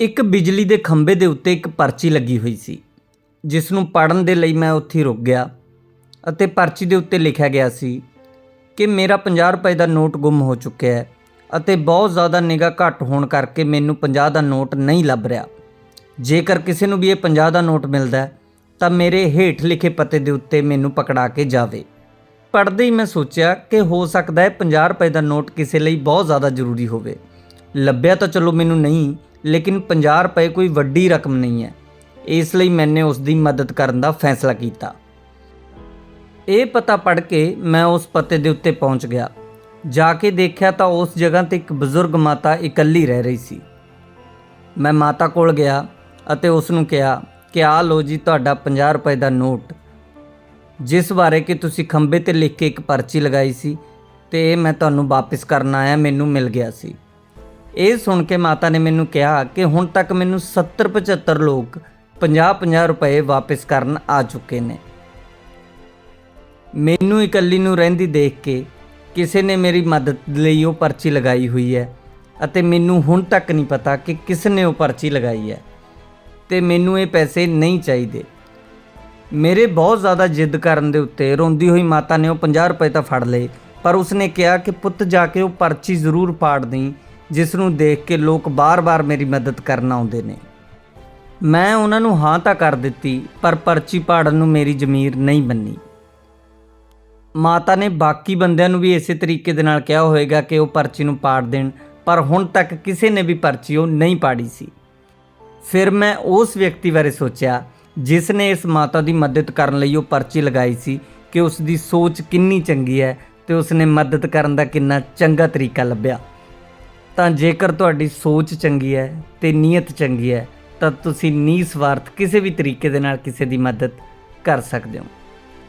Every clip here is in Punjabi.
ਇੱਕ ਬਿਜਲੀ ਦੇ ਖੰਭੇ ਦੇ ਉੱਤੇ ਇੱਕ ਪਰਚੀ ਲੱਗੀ ਹੋਈ ਸੀ ਜਿਸ ਨੂੰ ਪੜਨ ਦੇ ਲਈ ਮੈਂ ਉੱਥੇ ਰੁਕ ਗਿਆ ਅਤੇ ਪਰਚੀ ਦੇ ਉੱਤੇ ਲਿਖਿਆ ਗਿਆ ਸੀ ਕਿ ਮੇਰਾ 50 ਰੁਪਏ ਦਾ ਨੋਟ ਗੁੰਮ ਹੋ ਚੁੱਕਿਆ ਹੈ ਅਤੇ ਬਹੁਤ ਜ਼ਿਆਦਾ ਨਿਗਾਹ ਘੱਟ ਹੋਣ ਕਰਕੇ ਮੈਨੂੰ 50 ਦਾ ਨੋਟ ਨਹੀਂ ਲੱਭ ਰਿਹਾ। ਜੇਕਰ ਕਿਸੇ ਨੂੰ ਵੀ ਇਹ 50 ਦਾ ਨੋਟ ਮਿਲਦਾ ਤਾਂ ਮੇਰੇ ਹੇਠ ਲਿਖੇ ਪਤੇ ਦੇ ਉੱਤੇ ਮੈਨੂੰ ਪਕੜਾ ਕੇ ਜਾਵੇ। ਪੜ੍ਹਦੇ ਹੀ ਮੈਂ ਸੋਚਿਆ ਕਿ ਹੋ ਸਕਦਾ ਹੈ 50 ਰੁਪਏ ਦਾ ਨੋਟ ਕਿਸੇ ਲਈ ਬਹੁਤ ਜ਼ਿਆਦਾ ਜ਼ਰੂਰੀ ਹੋਵੇ। ਲੱਭਿਆ ਤਾਂ ਚਲੋ ਮੈਨੂੰ ਨਹੀਂ ਲੇਕਿਨ 50 ਰੁਪਏ ਕੋਈ ਵੱਡੀ ਰਕਮ ਨਹੀਂ ਹੈ। ਇਸ ਲਈ ਮੈਨੇ ਉਸ ਦੀ ਮਦਦ ਕਰਨ ਦਾ ਫੈਸਲਾ ਕੀਤਾ। ਇਹ ਪਤਾ ਪੜ੍ਹ ਕੇ ਮੈਂ ਉਸ ਪਤੇ ਦੇ ਉੱਤੇ ਪਹੁੰਚ ਗਿਆ। ਜਾ ਕੇ ਦੇਖਿਆ ਤਾਂ ਉਸ ਜਗ੍ਹਾ ਤੇ ਇੱਕ ਬਜ਼ੁਰਗ ਮਾਤਾ ਇਕੱਲੀ ਰਹਿ ਰਹੀ ਸੀ। ਮੈਂ ਮਾਤਾ ਕੋਲ ਗਿਆ ਅਤੇ ਉਸ ਨੂੰ ਕਿਹਾ ਕਿ ਆ ਲਓ ਜੀ ਤੁਹਾਡਾ 50 ਰੁਪਏ ਦਾ ਨੋਟ। ਜਿਸ ਬਾਰੇ ਕਿ ਤੁਸੀਂ ਖੰਬੇ ਤੇ ਲਿਖ ਕੇ ਇੱਕ ਪਰਚੀ ਲਗਾਈ ਸੀ ਤੇ ਇਹ ਮੈਂ ਤੁਹਾਨੂੰ ਵਾਪਸ ਕਰਨ ਆਇਆ, ਮੈਨੂੰ ਮਿਲ ਗਿਆ ਸੀ। ਇਹ ਸੁਣ ਕੇ ਮਾਤਾ ਨੇ ਮੈਨੂੰ ਕਿਹਾ ਕਿ ਹੁਣ ਤੱਕ ਮੈਨੂੰ 70 75 ਲੋਕ 50-50 ਰੁਪਏ ਵਾਪਸ ਕਰਨ ਆ ਚੁੱਕੇ ਨੇ। ਮੈਨੂੰ ਇਕੱਲੀ ਨੂੰ ਰਹਿੰਦੀ ਦੇਖ ਕੇ ਕਿਸੇ ਨੇ ਮੇਰੀ ਮਦਦ ਲਈ ਉਹ ਪਰਚੀ ਲਗਾਈ ਹੋਈ ਹੈ ਅਤੇ ਮੈਨੂੰ ਹੁਣ ਤੱਕ ਨਹੀਂ ਪਤਾ ਕਿ ਕਿਸ ਨੇ ਉਹ ਪਰਚੀ ਲਗਾਈ ਹੈ ਤੇ ਮੈਨੂੰ ਇਹ ਪੈਸੇ ਨਹੀਂ ਚਾਹੀਦੇ। ਮੇਰੇ ਬਹੁਤ ਜ਼ਿਆਦਾ ਜਿੱਦ ਕਰਨ ਦੇ ਉੱਤੇ ਰੋਂਦੀ ਹੋਈ ਮਾਤਾ ਨੇ ਉਹ 50 ਰੁਪਏ ਤਾਂ ਫੜ ਲਏ, ਪਰ ਉਸਨੇ ਕਿਹਾ ਕਿ ਪੁੱਤ ਜਾ ਕੇ ਉਹ ਪਰਚੀ ਜ਼ਰੂਰ ਪਾੜ ਦੇਈਂ ਜਿਸ ਨੂੰ ਦੇਖ ਕੇ ਲੋਕ ਬਾਰ-ਬਾਰ ਮੇਰੀ ਮਦਦ ਕਰਨ ਆਉਂਦੇ ਨੇ। ਮੈਂ ਉਹਨਾਂ ਨੂੰ ਹਾਂ ਤਾਂ ਕਰ ਦਿੱਤੀ, ਪਰ ਪਰਚੀ ਪਾੜਨ ਨੂੰ ਮੇਰੀ ਜ਼ਮੀਰ ਨਹੀਂ ਬੰਨੀ। ਮਾਤਾ ਨੇ ਬਾਕੀ ਬੰਦਿਆਂ ਨੂੰ ਵੀ ਇਸੇ ਤਰੀਕੇ ਦੇ ਨਾਲ ਕਿਹਾ ਹੋਵੇਗਾ ਕਿ ਉਹ ਪਰਚੀ ਨੂੰ ਪਾੜ ਦੇਣ, ਪਰ ਹੁਣ ਤੱਕ ਕਿਸੇ ਨੇ ਵੀ ਪਰਚੀ ਉਹ ਨਹੀਂ ਪਾੜੀ ਸੀ। ਫਿਰ ਮੈਂ ਉਸ ਵਿਅਕਤੀ ਬਾਰੇ ਸੋਚਿਆ, ਜਿਸ ਨੇ ਇਸ ਮਾਤਾ ਦੀ ਮਦਦ ਕਰਨ ਲਈ ਉਹ ਪਰਚੀ ਲਗਾਈ ਸੀ ਕਿ ਉਸ ਦੀ ਸੋਚ ਕਿੰਨੀ ਚੰਗੀ ਹੈ ਤੇ ਉਸ ਨੇ ਮਦਦ ਕਰਨ ਦਾ ਕਿੰਨਾ ਚੰਗਾ ਤਰੀਕਾ ਲੱਭਿਆ। ਤਾਂ ਜੇਕਰ ਤੁਹਾਡੀ ਸੋਚ ਚੰਗੀ ਹੈ ਤੇ ਨੀਅਤ ਚੰਗੀ ਹੈ, ਤਾਂ ਤੁਸੀਂ ਨਿਸਵਾਰਥ ਕਿਸੇ ਵੀ ਤਰੀਕੇ ਦੇ ਨਾਲ ਕਿਸੇ ਦੀ ਮਦਦ ਕਰ ਸਕਦੇ ਹੋ।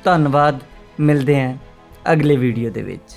ਧੰਨਵਾਦ, ਮਿਲਦੇ ਹਾਂ ਅਗਲੇ ਵੀਡੀਓ ਦੇ ਵਿੱਚ।